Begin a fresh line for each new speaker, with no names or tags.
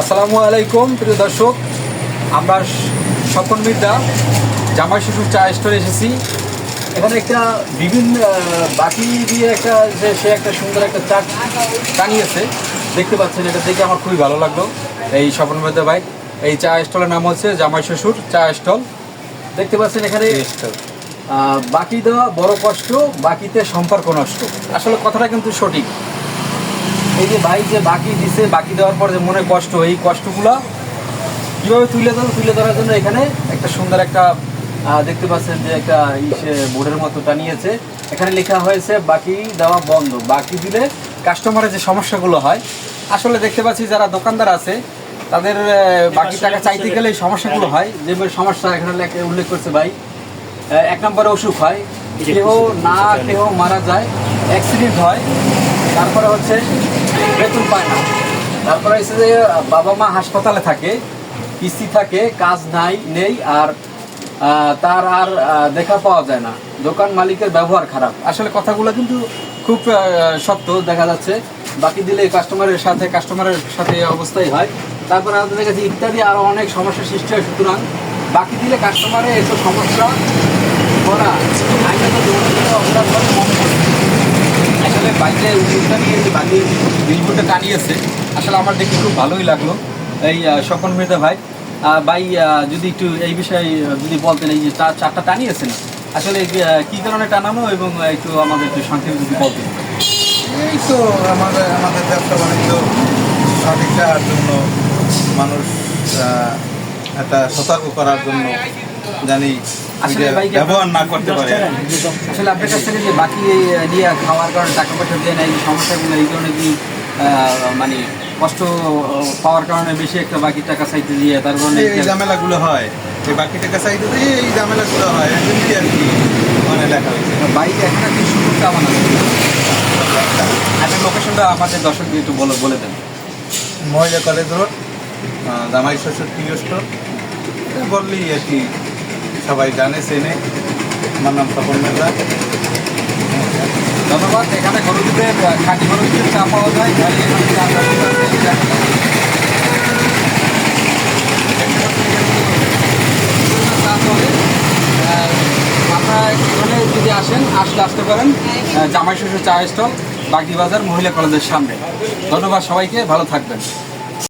আসসালামু আলাইকুম প্রিয় দর্শক। আমরা স্বপন মির্জা জামাই শ্বশুর চা স্টোরে এসেছি। এখানে একটা বিভিন্ন বাটি দিয়ে একটা যে সে একটা সুন্দর একটা চা টানিয়েছে দেখতে পাচ্ছেন এটা দেখে আমার খুবই ভালো লাগল। এই স্বপন মির্জা ভাই এই চা স্টলের নাম হচ্ছে জামাই শ্বশুর চা স্টল। দেখতে পাচ্ছেন এখানে বাকি দেওয়া বড় কষ্ট বাকিতে সম্পর্ক নষ্ট। আসলে কথাটা কিন্তু সঠিক। এই যে ভাই যে বাকি দিছে বাকি দেওয়ার পর যে মনে কষ্ট এই কষ্টগুলো কীভাবে তুলে ধরো তুলে ধরার জন্য এখানে একটা সুন্দর একটা দেখতে পাচ্ছেন যে একটা ইসে বোর্ডের মতো টানিয়েছে। এখানে লেখা হয়েছে বাকি দেওয়া বন্ধ। বাকি দিলে কাস্টমারের যে সমস্যাগুলো হয় আসলে দেখতে পাচ্ছি যারা দোকানদার আছে তাদের বাকি টাকা চাইতে গেলে এই সমস্যাগুলো হয়। যে সমস্যা এখানে লেখা- উল্লেখ করছে ভাই। এক নম্বরে অসুখ হয়। কেহ না কেহ মারা যায় অ্যাক্সিডেন্ট হয়। তারপরে হচ্ছে বেতন পায় না। তারপরে হচ্ছে যে বাবা মা হাসপাতালে থাকে কিস্তি থাকে, কাজ নাই, নেই, আর তার আর দেখা পাওয়া যায় না। দোকান মালিকের ব্যবহার খারাপ। আসলে কথাগুলো কিন্তু খুব সত্য, দেখা যাচ্ছে। বাকি দিলে কাস্টমারের সাথে কাস্টমারের সাথে অবস্থাই হয়। তারপরে আমাদের কাছে ইত্যাদি আরও অনেক সমস্যার সৃষ্টি হয় সুতরাং বাকি দিলে কাস্টমারের এসব সমস্যা করা আসলে বাইরে বাকি বিলবোর্ডটা টানিয়েছে। আসলে আমার দেখে খুব ভালোই লাগল। এই স্বপন মেহতা ভাই ভাই যদি একটু এই বিষয়ে যদি বলতেন এই যে চার চারটা টানিয়েছেন আসলে আহ, কি কারণে টানানো এবং একটু আমাদের একটু সংক্ষেপে যদি বলতেন।
এই তো আমাদের আমাদের ব্যবসা বাণিজ্য সঠিকটার জন্য মানুষ একটা সতর্ক করার জন্য জানি
আসলে
ব্যবহার না করতে পারে।
আসলে আপনার কাছ থেকে যে বাকি নিয়ে খাওয়ার কারণে টাকা পয়সা দিয়ে না এই সমস্যাগুলো এই কারণে কি আহ, মানে কষ্ট পাওয়ার কারণে বেশি একটা বাকি টাকা চাইতে দিয়ে তার কারণে
এই ঝামেলাগুলো হয়। এই বাকি টাকা চাইতে দিয়ে এই ঝামেলাগুলো হয়। এজন্যই আর কি মানে লেখা হয়েছে।
বাইরে এখন কি একটা লোকেশনটা আমাদের দর্শকদের একটু বলে বলে দেন।
মহিলা কলেজ রোড জামাই শ্বশুর স্টোর বললেই আর কি সবাই জানে, চেনে। আমার নাম তপন মেজা
ধন্যবাদ। এখানে গরুদের খাঁটি গরুদের চা পাওয়া যায়। আপনারা যদি আসেন, আসলে আসতে পারেন জামাই শ্বশুর চা স্টল, বাগদি বাজার, মহিলা কলেজের সামনে। ধন্যবাদ সবাইকে। ভালো থাকবেন।